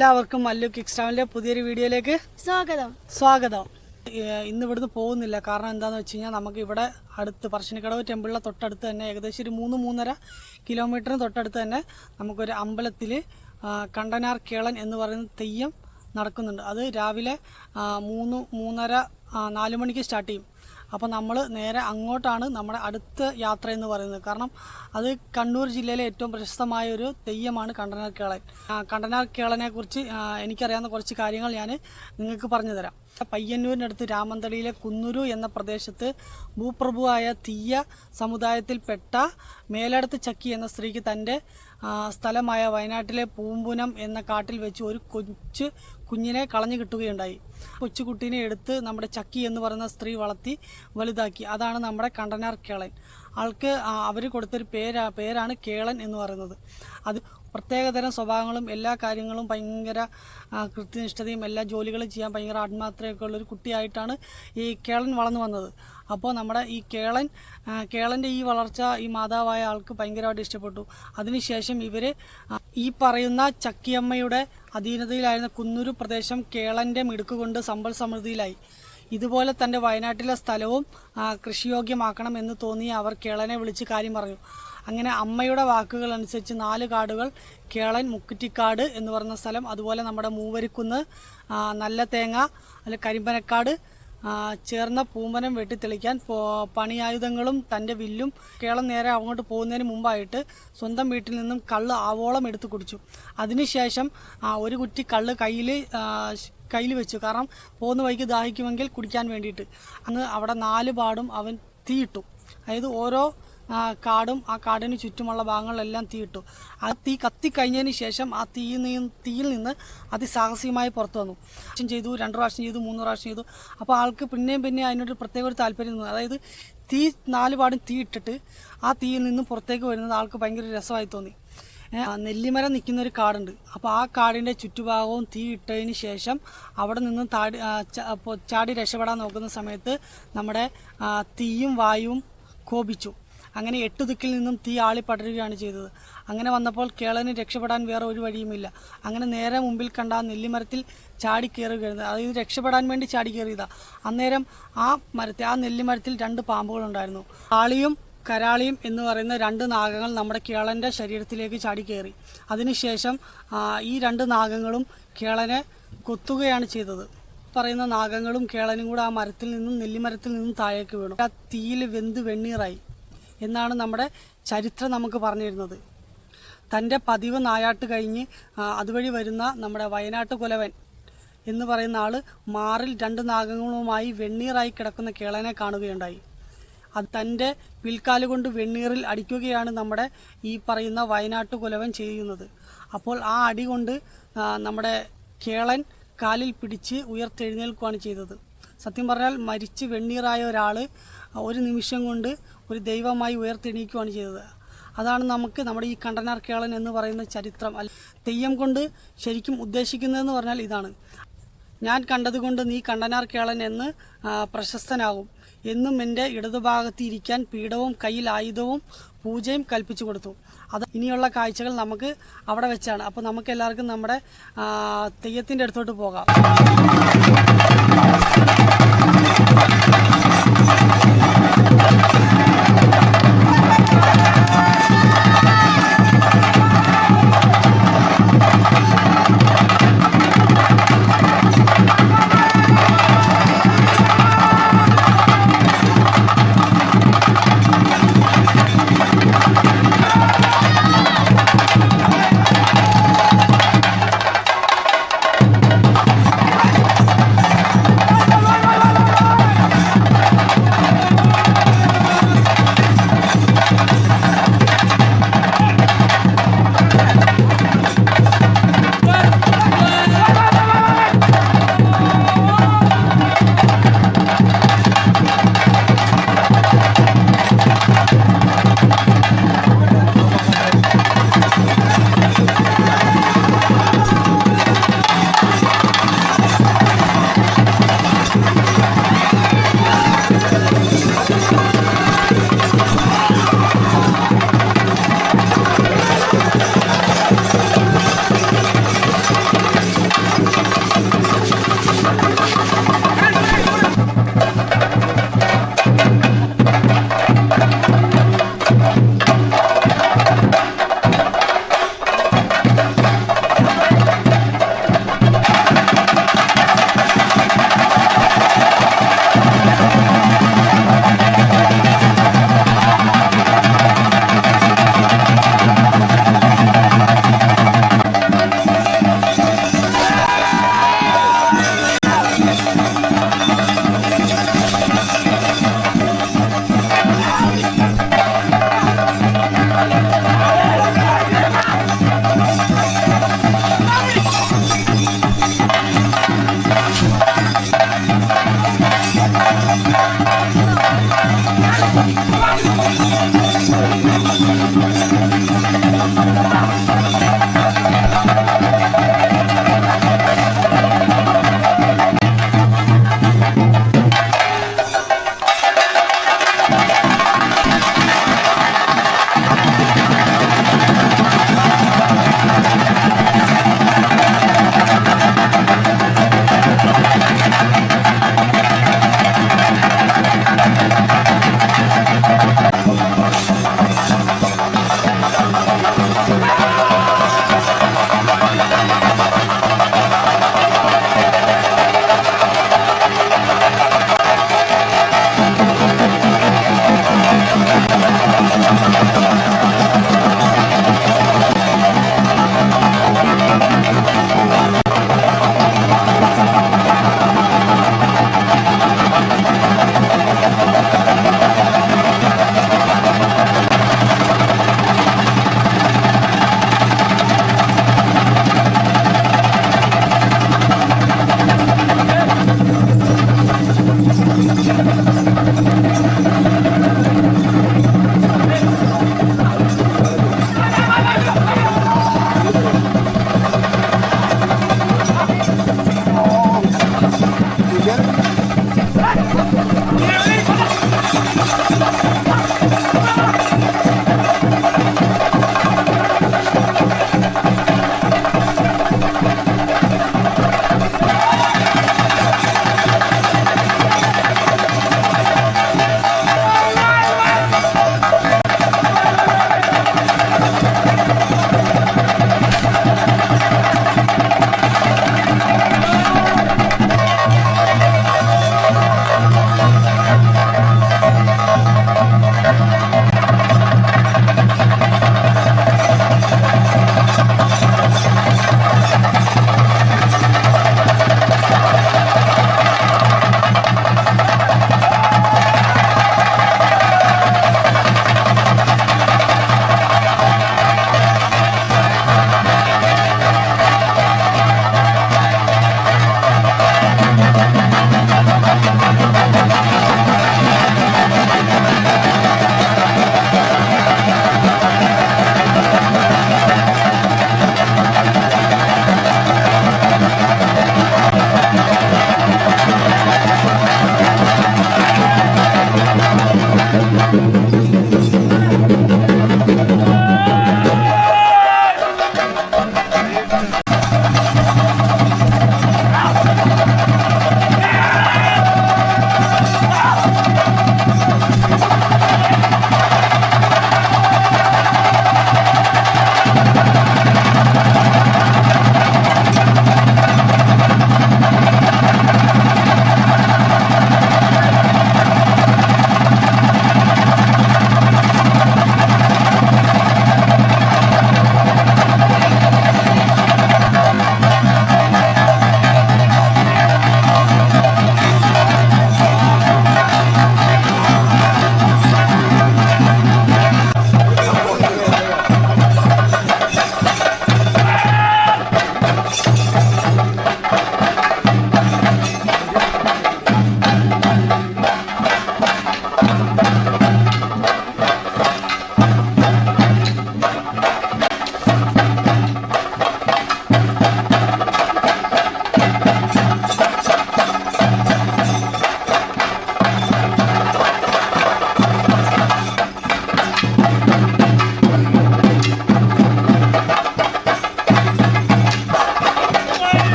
എല്ലാവർക്കും മല്ലു കിക്സ്റ്റാമിന്റെ പുതിയൊരു വീഡിയോയിലേക്ക് സ്വാഗതം. സ്വാഗതം. ഇന്ന് ഇവിടുന്ന് പോകുന്നില്ല. കാരണം എന്താന്ന് വെച്ച് കഴിഞ്ഞാൽ നമുക്ക് ഇവിടെ അടുത്ത് പറശ്ശിനിക്കടവ് ടെമ്പിളിലെ തൊട്ടടുത്ത് തന്നെ ഏകദേശം ഒരു മൂന്ന് മൂന്നര കിലോമീറ്ററിന് തൊട്ടടുത്ത് തന്നെ നമുക്കൊരു അമ്പലത്തിൽ കണ്ടനാർ കേളൻ എന്ന് പറയുന്ന തെയ്യം നടക്കുന്നുണ്ട്. അത് രാവിലെ മൂന്ന് മൂന്നര നാല് മണിക്ക് സ്റ്റാർട്ട് ചെയ്യും. അപ്പോൾ നമ്മൾ നേരെ അങ്ങോട്ടാണ് നമ്മുടെ അടുത്ത യാത്ര എന്ന് പറയുന്നത്. കാരണം അത് കണ്ണൂർ ജില്ലയിലെ ഏറ്റവും പ്രശസ്തമായ ഒരു തെയ്യമാണ് കണ്ടനാർ കേളൻ. കണ്ടനാർ കേളനെ കുറിച്ച് എനിക്കറിയാവുന്ന കുറച്ച് കാര്യങ്ങൾ ഞാൻ നിങ്ങൾക്ക് പറഞ്ഞു തരാം. പയ്യന്നൂരിനടുത്ത് രാമന്തളിയിലെ കുന്നൂരു എന്ന പ്രദേശത്ത് ഭൂപ്രഭുവായ തീയ സമുദായത്തിൽപ്പെട്ട മേലടത്ത് ചക്കി എന്ന സ്ത്രീക്ക് തന്റെ സ്ഥലമായ വയനാട്ടിലെ പൂമ്പുനം എന്ന കാട്ടിൽ വെച്ച് ഒരു കൊച്ചു കുഞ്ഞിനെ കളഞ്ഞു കിട്ടുകയുണ്ടായി. കൊച്ചുകുട്ടീനെ എടുത്ത് നമ്മുടെ ചക്കി എന്ന് പറയുന്ന സ്ത്രീ വളർത്തി വലുതാക്കി. അതാണ് നമ്മുടെ കണ്ടനാർ കേളൻ. ആൾക്ക് അവർ കൊടുത്തൊരു പേരാ പേരാണ് കേളൻ എന്ന് പറയുന്നത്. അത് പ്രത്യേകതരം സ്വഭാവങ്ങളും എല്ലാ കാര്യങ്ങളും ഭയങ്കര കൃത്യനിഷ്ഠതയും എല്ലാ ജോലികളും ചെയ്യാൻ ഭയങ്കര ആത്മാർത്ഥയൊക്കെ ഉള്ളൊരു കുട്ടിയായിട്ടാണ് ഈ കേളൻ വളർന്നു വന്നത്. അപ്പോൾ നമ്മുടെ ഈ കേളൻ കേളന്റെ ഈ വളർച്ച ഈ മാതാവായ ആൾക്ക് ഭയങ്കരമായിട്ട് ഇഷ്ടപ്പെട്ടു. അതിനുശേഷം ഇവർ ഈ പറയുന്ന ചക്കിയമ്മയുടെ അധീനതയിലായിരുന്ന കുന്നൂരു പ്രദേശം കേളന്റെ മിടുക്കുകൊണ്ട് സമ്പൽ സമൃദ്ധിയിലായി. ഇതുപോലെ തന്റെ വയനാട്ടിലെ സ്ഥലവും കൃഷിയോഗ്യമാക്കണം എന്ന് തോന്നിയ അവർ കേളനെ വിളിച്ച് കാര്യം പറഞ്ഞു. അങ്ങനെ അമ്മയുടെ വാക്കുകൾ അനുസരിച്ച് നാല് കാടുകൾ കേളൻ മുക്കുറ്റിക്കാട് എന്ന് പറയുന്ന സ്ഥലം അതുപോലെ നമ്മുടെ മൂവരിക്കുന്ന് നല്ല തേങ്ങ അല്ലെ കരിമ്പനക്കാട് ചേർന്ന പൂമ്പനം വെട്ടിത്തെളിക്കാൻ പണി പണിയായുധങ്ങളും തന്റെ വില്ലും കേളം നേരെ അങ്ങോട്ട് പോകുന്നതിന് മുമ്പായിട്ട് സ്വന്തം വീട്ടിൽ നിന്നും കള്ള് ആവോളം എടുത്തു കുടിച്ചു. അതിനുശേഷം ഒരു കുറ്റി കള്ള് കയ്യിൽ കയ്യിൽ വെച്ചു. കാരണം പോകുന്ന വഴിക്ക് ദാഹിക്കുമെങ്കിൽ കുടിക്കാൻ വേണ്ടിയിട്ട്. അങ്ങ് അവിടെ നാല് പാടും അവൻ തീയിട്ടു. അതായത് ഓരോ കാടും ആ കാടിന് ചുറ്റുമുള്ള ഭാഗങ്ങളിലെല്ലാം തീയിട്ടു ആ തീ കത്തിക്കഴിഞ്ഞതിന് ശേഷം ആ തീയിൽ നിന്ന് തീയിൽ നിന്ന് അതിസാഹസികമായി പുറത്തു വന്നു. പ്രാവശ്യം ചെയ്തു രണ്ട് പ്രാവശ്യം ചെയ്തു മൂന്ന് പ്രാവശ്യം ചെയ്തു. അപ്പോൾ ആൾക്ക് പിന്നെയും പിന്നെയും അതിനൊരു പ്രത്യേക ഒരു താല്പര്യം തോന്നുന്നു അതായത് തീ നാല് പാടും തീ ഇട്ടിട്ട് ആ തീയിൽ നിന്നും പുറത്തേക്ക് വരുന്നത് ആൾക്ക് ഭയങ്കര രസമായി തോന്നി. നെല്ലിമരം നിൽക്കുന്ന ഒരു കാടുണ്ട്. അപ്പോൾ ആ കാടിന്റെ ചുറ്റുഭാഗവും തീ ഇട്ടതിന് ശേഷം അവിടെ നിന്നും താടി ചാടി രക്ഷപ്പെടാൻ നോക്കുന്ന സമയത്ത് നമ്മുടെ തീയും വായുവും കോപിച്ചു. അങ്ങനെ എട്ട് ദിക്കിൽ നിന്നും തീ ആളി പടരുകയാണ് ചെയ്തത്. അങ്ങനെ വന്നപ്പോൾ കേളന് രക്ഷപ്പെടാൻ വേറെ ഒരു വഴിയുമില്ല. അങ്ങനെ നേരെ മുമ്പിൽ കണ്ട ആ നെല്ലിമരത്തിൽ ചാടി കയറുകയായിരുന്നു. അതായത് രക്ഷപ്പെടാൻ വേണ്ടി ചാടി കയറിയതാണ് അന്നേരം ആ മരത്തിൽ ആ നെല്ലിമരത്തിൽ രണ്ട് പാമ്പുകളുണ്ടായിരുന്നു. ആളിയും കരാളിയും എന്ന് പറയുന്ന രണ്ട് നാഗങ്ങൾ നമ്മുടെ കേളന്റെ ശരീരത്തിലേക്ക് ചാടി കയറി. അതിനുശേഷം ഈ രണ്ട് നാഗങ്ങളും കേളനെ കൊത്തുകയാണ് ചെയ്തത്. പറയുന്ന നാഗങ്ങളും കേളനും കൂടെ ആ മരത്തിൽ നിന്നും നെല്ലിമരത്തിൽ നിന്നും താഴേക്ക് വീണു. ആ തീയിൽ വെന്ത് വെണ്ണീറായി. എന്നാണ് നമ്മുടെ ചരിത്രം നമുക്ക് പറഞ്ഞു പറഞ്ഞിരുന്നത്. തന്റെ പതിവ് നായാട്ട് കഴിഞ്ഞ് അതുവഴി വരുന്ന നമ്മുടെ വയനാട്ട് കുലവൻ എന്ന് പറയുന്ന ആൾ മാറിൽ രണ്ട് നാഗങ്ങളുമായി വെണ്ണീറായി കിടക്കുന്ന കേളനെ കാണുകയുണ്ടായി. അത് തന്റെ പിൽക്കാൽ കൊണ്ട് വെണ്ണീറിൽ അടിക്കുകയാണ് നമ്മുടെ ഈ പറയുന്ന വയനാട്ട് കുലവൻ ചെയ്യുന്നത്. അപ്പോൾ ആ അടി കൊണ്ട് നമ്മുടെ കേളൻ കാലിൽ പിടിച്ച് ഉയർത്തെഴുന്നേൽക്കുകയാണ് ചെയ്തത്. സത്യം പറഞ്ഞാൽ മരിച്ച് വെണ്ണീറായ ഒരാൾ ഒരു നിമിഷം കൊണ്ട് ഒരു ദൈവമായി ഉയർത്തെണീക്കുകയാണ് ചെയ്തത്. അതാണ് നമുക്ക് നമ്മുടെ ഈ കണ്ടനാർ കേളൻ എന്ന് പറയുന്ന ചരിത്രം. അല്ല തെയ്യം കൊണ്ട് ശരിക്കും ഉദ്ദേശിക്കുന്നതെന്ന് പറഞ്ഞാൽ ഇതാണ്. ഞാൻ കണ്ടതുകൊണ്ട് നീ കണ്ടനാർ കേളൻ എന്ന് പ്രശസ്തനാകും. എന്നും എന്റെ ഇടതുഭാഗത്ത് ഇരിക്കാൻ പീഠവും കയ്യിൽ ആയുധവും പൂജയും കൽപ്പിച്ചു കൊടുത്തു. അത് ഇനിയുള്ള കാഴ്ചകൾ നമുക്ക് അവിടെ വെച്ചാണ്. അപ്പോൾ നമുക്ക് എല്ലാവർക്കും നമ്മുടെ തെയ്യത്തിന്റെ അടുത്തോട്ട് പോകാം.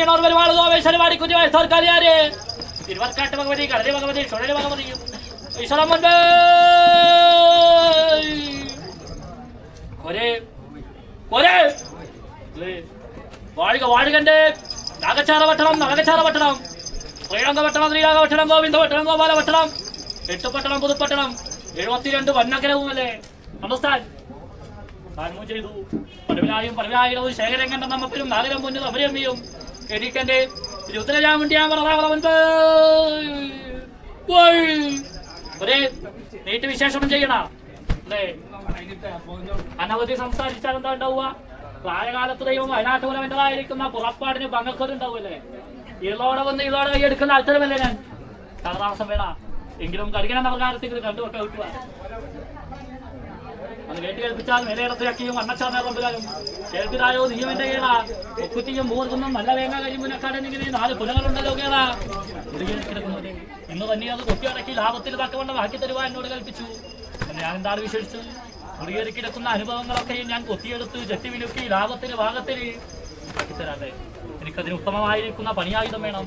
ഗോവേശ്വരവാടി കുഞ്ഞുവായ സർക്കാരിയാര് തിരുവർക്കാട്ട് ഭഗവതി കടലി ഭഗവതി ചുഴലി ഭഗവതിയും ഈശ്വരം മുൻപേ. കൊരേ. കൊരേ. വാഴുക വാഴുകന്റെ നാഗച്ചാറ പട്ടണം നാഗച്ചാറ പട്ടണം. ശ്രീരംഗ പട്ടണം ശ്രീരാഗ പട്ടണം ഗോവിന്ദ പട്ടണം ഗോപാല പട്ടണം എട്ടുപട്ടണം പുതുപ്പട്ടണം എഴുപത്തിരണ്ട് വന്നഗ്രഹവുമല്ലേ നമസ്കാരം കാരണവും ചെയ്തു. പടവിലായും പടവിലായിരവും ശേഖരങ്കണ്ട നമ്മപ്പിലും നാഗരം മുന്നിൽ അമരമ്മിയും എനിക്കെന്റെ ഒരേ നീട്ട് വിശേഷം ചെയ്യണ. അല്ലേ? അനവധി സംസാരിച്ചാൽ എന്താ ഉണ്ടാവുക? പ്രായകാലത്ത് ദൈവം വയനാട്ടുപുരവന്റെതായിരിക്കുന്ന പുറപ്പാടിന് പങ്കക്കൊരു ഉണ്ടാവൂലേ ഇളോടെ വന്ന് ഇളോടെ കൈ എടുക്കുന്ന അത്തരമല്ലേ ഞാൻ? കാലതാമസം വേണ. എങ്കിലും കടികന പ്രകാരത്തിൽ കണ്ടുവെക്കെ വിട്ടുക അത് കേട്ട് കേൾപ്പിച്ചാൽ മേലേടത്തിലക്കിയും അണ്ണച്ചാർന്ന കൊണ്ടുവരും കേൾപ്പിതായോ നീയവന്റെ കേടാ ഒക്കുറ്റിയും മൂർക്കുന്നും നല്ല വേങ്ങ കഴിയുമ്പോൾ നാല് പുലകളുണ്ടല്ലോ കേടാ കേൾക്കിടക്കുന്നത് ഇന്ന് തന്നെ അത് കൊത്തിയടക്കി ലാഭത്തിൽ തക്കവണ്ണം ആക്കി തരുവാൻ എന്നോട് കൽപ്പിച്ചു. ഞാൻ എന്താണ് വിശേഷിച്ചു മുറിയേറി കിടക്കുന്ന അനുഭവങ്ങളൊക്കെയും ഞാൻ കൊത്തിയെടുത്ത് ചെട്ടി വിലുക്കി ലാഭത്തിന് ഭാഗത്തിൽ ആക്കിത്തരാതെ എനിക്കതിന് ഉത്തമമായിരിക്കുന്ന പണിയായുധം വേണം.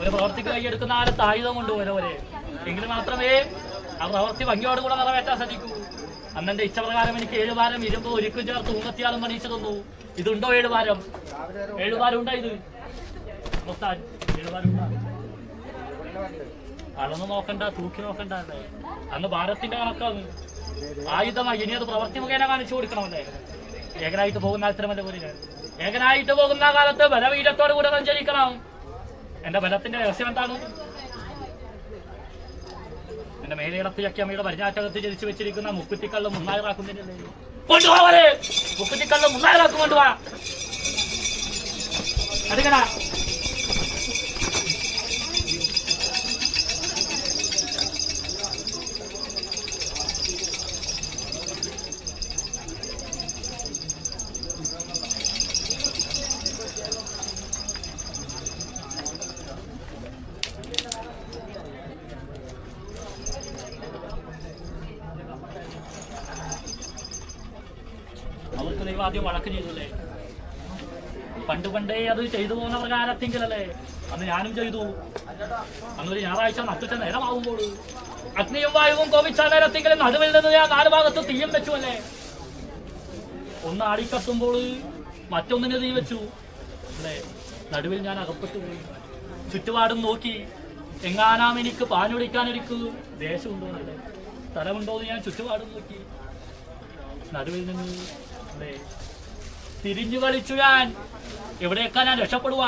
ഒരു പ്രവർത്തിക്ക് കൈയെടുക്കുന്ന കാലത്ത് ആയുധം വരെ എങ്കിൽ മാത്രമേ ആ പ്രവർത്തി ഭംഗിയോടുകൂടെ നിറവേറ്റാൻ സാധിക്കൂ. അന്നെന്റെ ഇച്ഛപ്രകാരം എനിക്ക് ഏഴുവാരം ഇരുമ്പ് ഒരുക്കും ചേർത്ത് ഊന്നത്തിയാലും പണിയിച്ചു തന്നു. ഇതുണ്ടോ ഏഴുവാരം ഏഴുവാരം ഉണ്ടോ ഇത്? ഏഴുവാരം ഉണ്ടോ? അളന്ന് നോക്കണ്ട തൂക്കി നോക്കണ്ട അന്ന് ഭാരത്തിന്റെ കണക്കാണ് ആയുധമായി ഇനി അത് പ്രവർത്തി മുഖേന കാണിച്ചു കൊടുക്കണമല്ലേ ഏകനായിട്ട് പോകുന്ന അത്തരമല്ല പോലെ ഏകനായിട്ട് പോകുന്ന കാലത്ത് ബലവീരത്തോട് കൂടെ സഞ്ചരിക്കണം. എന്റെ ബലത്തിന്റെ രഹസ്യം എന്താണ്? എന്റെ മേലയിടത്തിലൊക്കെ അമ്മയുടെ പരിചാറ്റകത്ത് ജനിച്ചു വെച്ചിരിക്കുന്ന മുക്കുറ്റിക്കള്ള മുന്നായിറാക്കുന്നതിനല്ലേ കൊണ്ടുവാ മുക്കുറ്റിക്കള്ള മുന്നായിറാക്കും അവർക്ക് ദൈവം ആദ്യം വഴക്ക് ചെയ്തല്ലേ പണ്ട് അത് ചെയ്തു പോകുന്ന പ്രകാരത്തെങ്കിലല്ലേ അന്ന് ഞാനും ചെയ്തു. അന്നൊരു ഞായറാഴ്ച നട്ടുച്ച നേരമാകുമ്പോൾ അഗ്നിയും വായുവും കോപിച്ച നേരത്തെങ്കിലും നടുവിൽ നിന്ന് ഞാൻ നാല് ഭാഗത്ത് തീയും വെച്ചു അല്ലേ? ഒന്ന് ആടിക്കത്തുമ്പോൾ മറ്റൊന്നിന് തീ വെച്ചു. അല്ലേ? നടുവിൽ ഞാൻ അകപ്പെട്ടു പോയി. ചുറ്റുപാടും നോക്കി. എങ്ങാനാം എനിക്ക് പാഞ്ഞൊടിക്കാൻ എനിക്ക് ദേശമുണ്ടോ അല്ലേ സ്ഥലമുണ്ടോ എന്ന് ഞാൻ ചുറ്റുപാടും നോക്കി. നടുവിൽ നിന്ന് അല്ലേ? തിരിഞ്ഞു കളിച്ചു ഞാൻ എവിടെയൊക്കെ ഞാൻ രക്ഷപ്പെടുക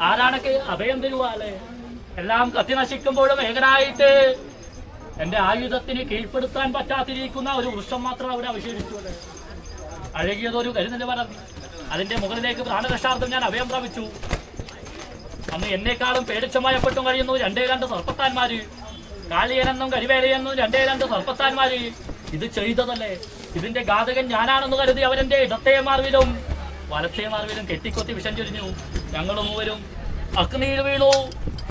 ആരാണൊക്കെ അഭയം തരുക അല്ലേ? എല്ലാം കത്തി നശിക്കുമ്പോഴും ഏകനായിട്ട് എന്റെ ആയുധത്തിന് കീഴ്പ്പെടുത്താൻ പറ്റാതിരിക്കുന്ന ഒരു വൃക്ഷം മാത്രം അവിടെ അവശേഷിച്ചു അഴകിയതൊരു കരുതൽ പറഞ്ഞു അതിന്റെ മുകളിലേക്ക് പ്രാണരക്ഷാർത്ഥം ഞാൻ അഭയം പ്രാപിച്ചു. അന്ന് എന്നെക്കാളും പേടിച്ചമയപ്പെട്ടും കഴിയുന്നു രണ്ടേ രണ്ട് സർപ്പത്താന്മാര്. കാളിയനെന്നും കരിവേലയെന്നും രണ്ടേ രണ്ട് സർപ്പത്താന്മാര്. ഇത് ചെയ്തതല്ലേ? ഇതിന്റെ ഘാതകൻ ഞാനാണെന്ന് കരുതി അവരെന്റെ ഇടത്തെ മാർവിലും വലത്തെ മാർവിലും കെട്ടിക്കൊത്തി വിഷം ചൊരിഞ്ഞു ഞങ്ങൾ മൂവരും അഗ്നിയിൽ വീണു.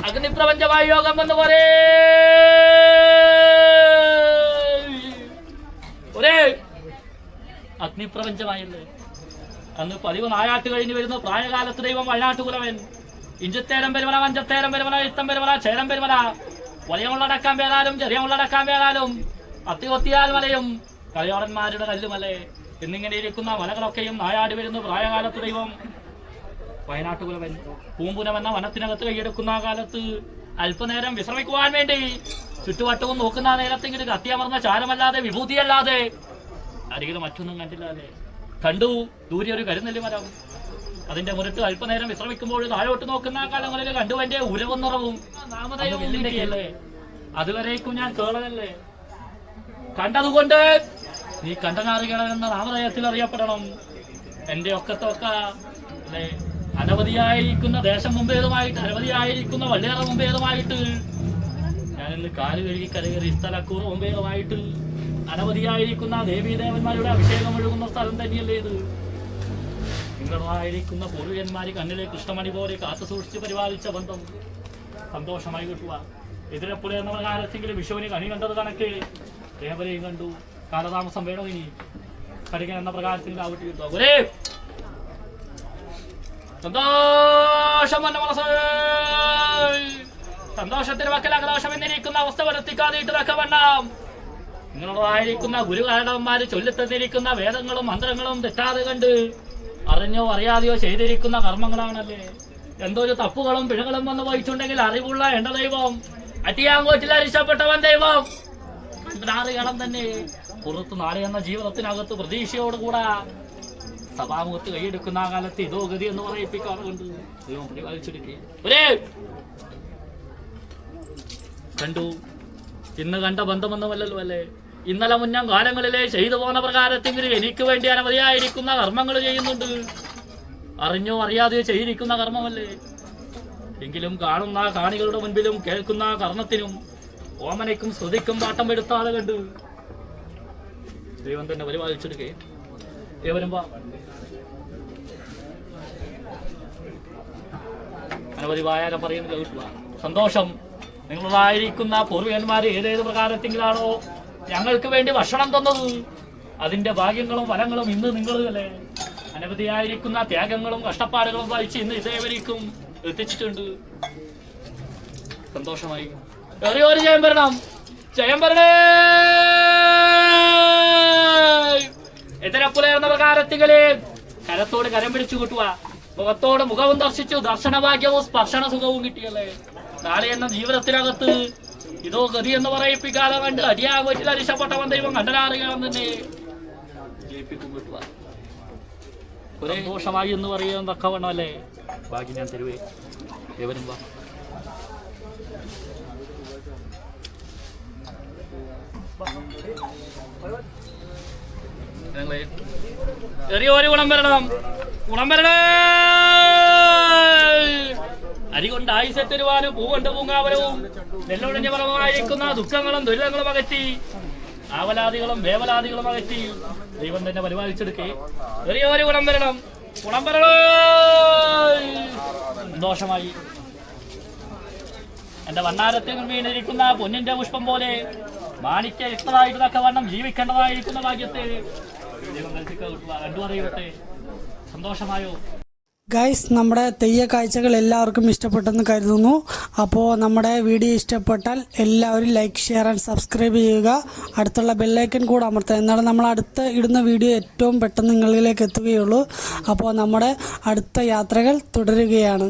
അഗ്നിപ്രപഞ്ചമായ യോഗം എന്ന് പറയേ. ഒരേ. അഗ്നിപ്രപഞ്ചമായല്ലേ? അന്ന് പതിവ് നായാട്ട് കഴിഞ്ഞ് വരുന്ന. പ്രായകാലത്ത് ദൈവം വയനാട്ടുകുലവൻ. ഇഞ്ചത്തേരം പെരുമല മഞ്ചത്തേരം പെരുമല ഇത്തം പെരുമല ചേരം പെരുമല. വലിയ ഉള്ളടക്കാൻ പേരാലും ചെറിയമുള്ളടക്കാൻ പേരാലും അത്തി കൊത്തിയാൽ മലയും കളിയോടന്മാരുടെ കല്ലുമലേ എന്നിങ്ങനെ ഇരിക്കുന്ന മലകളൊക്കെയും നായാടി വരുന്ന പ്രായകാലത്ത് ദൈവം. വയനാട്ടുകുലവൻ പൂമ്പുനം എന്ന വനത്തിനകത്ത് കൈയെടുക്കുന്ന കാലത്ത് അല്പനേരം വിശ്രമിക്കുവാൻ വേണ്ടി ചുറ്റുവട്ടവും നോക്കുന്ന നേരത്തെങ്കിലും കത്തിയമർന്ന ചാരമല്ലാതെ വിഭൂതിയല്ലാതെ. അരികിൽ മറ്റൊന്നും കണ്ടില്ലാതെ കണ്ടു ദൂരെ ഒരു കരുന്നെല്ലി മരം അതിന്റെ മുരട്ട് അല്പനേരം വിശ്രമിക്കുമ്പോൾ താഴോട്ട് നോക്കുന്ന കാലങ്ങളിൽ കണ്ടു എന്റെ ഉരവും നിറവും. നാമതയും അതുവരേക്കും ഞാൻ കേളനല്ലേ? കണ്ടതുകൊണ്ട് നീ കണ്ടനാറുകൾ എന്ന നാമധേയത്തിൽ അറിയപ്പെടണം. എന്റെ ഒക്കത്തൊക്ക അല്ലെ അനവധിയായിരിക്കുന്ന ദേശം മുമ്പേതുമായിട്ട് അനവധിയായിരിക്കുന്ന വള്ളിയറ മുമ്പേതുമായിട്ട് ഞാൻ ഇന്ന് കാൽ കഴുകി കരകയറി സ്ഥലക്കൂർ മുമ്പേതുമായിട്ട് അനവധിയായിരിക്കുന്ന ദേവീദേവന്മാരുടെ അഭിഷേകം ഒഴുകുന്ന സ്ഥലം തന്നെയല്ലേ ഇത്. നിങ്ങളായിരിക്കുന്ന പൂർവികന്മാർ കണ്ണിലെ കൃഷ്ണമണി പോലെ കാത്തു സൂക്ഷിച്ച് പരിപാലിച്ച ബന്ധം സന്തോഷമായി കിട്ടുക. എതിരെപ്പുഴ എന്ന കാലത്തെങ്കിലും വിഷുവിന് കണി കണ്ടത് കണക്ക്. ദേവരെയും കണ്ടു. കാലതാമസം വേണോ ഇനി? പഠിക്കാൻ എന്ന പ്രകാരത്തിൽ ആവട്ടി സന്തോഷത്തിന് മക്കൾ ആഘോഷം എന്നിരിക്കുന്ന അവസ്ഥ വരുത്തിക്കാതിട്ടതൊക്കെ വേണം നിങ്ങളുടേതായിരിക്കുന്ന ഗുരുകാരണവന്മാര് ചൊല്ലിത്തന്നിരിക്കുന്ന വേദങ്ങളും മന്ത്രങ്ങളും തെറ്റാതെ കണ്ട് അറിഞ്ഞോ അറിയാതെയോ ചെയ്തിരിക്കുന്ന കർമ്മങ്ങളാണല്ലേ. എന്തോ ഒരു തപ്പുകളും പിഴകളും വന്ന് വഹിച്ചുണ്ടെങ്കിൽ അറിവുള്ള എന്റെ ദൈവം അറ്റിയാങ്കോറ്റിൽ അരിശപ്പെട്ടവൻ ദൈവം. അറിയണം തന്നെ. പുറത്ത് നാളെ എന്ന ജീവിതത്തിനകത്ത് പ്രതീക്ഷയോടുകൂടെ സഭാമുഖത്ത് കൈയെടുക്കുന്ന ആ കാലത്ത് ഇതോ ഗതി എന്ന് പറയിപ്പിക്കാറുണ്ട്. ദൈവം പരിപാലിച്ചെടുക്കേ ഒരേ! കണ്ടു. ഇന്ന് കണ്ട ബന്ധമൊന്നുമല്ലല്ലോ അല്ലേ? ഇന്നലെ മുന്നം കാലങ്ങളിലെ ചെയ്തു പോകുന്ന പ്രകാരത്തെങ്കിലും എനിക്ക് വേണ്ടി അനവധിയായിരിക്കുന്ന കർമ്മങ്ങൾ ചെയ്യുന്നുണ്ട്. അറിഞ്ഞോ അറിയാതെയോ ചെയ്തിരിക്കുന്ന കർമ്മമല്ലേ? എങ്കിലും കാണുന്ന കാണികളുടെ മുൻപിലും കേൾക്കുന്ന കർണത്തിനും ഓമനയ്ക്കും ശ്രുതിക്കും പാട്ടം ആളെ കണ്ടു. ദൈവം തന്നെ പരിപാലിച്ചെടുക്കേ ഏവരും അനവധി വായന പറയുന്നത് കേൾക്കുക സന്തോഷം. നിങ്ങളായിരിക്കുന്ന പൂർവികന്മാർ ഏതേത് പ്രകാരത്തിലാണോ ഞങ്ങൾക്ക് വേണ്ടി ഭക്ഷണം തന്നത്. അതിന്റെ ഭാഗ്യങ്ങളും ഫലങ്ങളും ഇന്ന് നിങ്ങൾ അല്ലേ? അനവധിയായിരിക്കുന്ന ത്യാഗങ്ങളും കഷ്ടപ്പാടുകളും വായിച്ച് ഇന്ന് ഇതേവരേക്കും എത്തിച്ചിട്ടുണ്ട്. സന്തോഷമായി. ഒരു ഒരു ജയം വരണം. ജയം വരണേ. എതിരപ്പുലർന്ന പ്രകാരത്തികളെ കരത്തോട് കരം പിടിച്ചു കൂട്ടുക. മുഖത്തോട് മുഖവും ദർശിച്ചു. ദർശനഭാഗ്യവും സ്പർശന സുഖവും കിട്ടിയല്ലേ? നാളെ എന്ന ജീവിതത്തിനകത്ത് ഇതോ ഗതി എന്ന് പറയിപ്പിക്കാതെ കണ്ട് അടിയാകോറ്റിൽ അരിശപ്പെട്ടവൻ ദൈവം കണ്ടനാറുകയാണ് തന്നെ. ജയിപ്പിക്കും കിട്ടുക. ഒരു ദോഷമായി എന്ന് പറയുന്നത് തക്കവണ്ണമല്ലേ ഭാഗ്യം ഞാൻ തരുവേ. ഏവരും വാ. ഗുണം ഗുണം അരി കൊണ്ട് ആയുസ തരുവാനും പൂവണ്ട കൊണ്ട് പൂങ്കാവലവും നെല്ലൊഴിഞ്ഞ ഫലമായിരിക്കുന്ന ദുഃഖങ്ങളും ദുരിതങ്ങളും അകറ്റി ആവലാദികളും വേവലാദികളും അകറ്റി ദൈവം തന്നെ പരിപാലിച്ചെടുക്കേ. ചെറിയ ഒരു ഗുണം വരണം. ഗുണം വരണേ. സന്തോഷമായി. എന്റെ വണ്ണാരത്തിൽ വീണിരിക്കുന്ന പൊന്നിന്റെ പുഷ്പം പോലെ മാണിക്യ യുക്തമായിട്ട് വണ്ണം ജീവിക്കേണ്ടതായിരിക്കുന്ന ഭാഗ്യത്തെ ദൈവം സന്തോഷമായോ? ഗൈസ് നമ്മുടെ തെയ്യ കാഴ്ചകൾ എല്ലാവർക്കും ഇഷ്ടപ്പെട്ടെന്ന് കരുതുന്നു. അപ്പോൾ നമ്മുടെ വീഡിയോ ഇഷ്ടപ്പെട്ടാൽ എല്ലാവരും ലൈക്ക് ഷെയർ ആൻഡ് സബ്സ്ക്രൈബ് ചെയ്യുക. അടുത്തുള്ള ബെല്ലൈക്കൻ കൂടെ അമർത്തുക. എന്നാലും നമ്മൾ അടുത്ത ഇടുന്ന വീഡിയോ ഏറ്റവും പെട്ടെന്ന് നിങ്ങളിലേക്ക് എത്തുകയുള്ളൂ. അപ്പോൾ നമ്മുടെ അടുത്ത യാത്രകൾ തുടരുകയാണ്.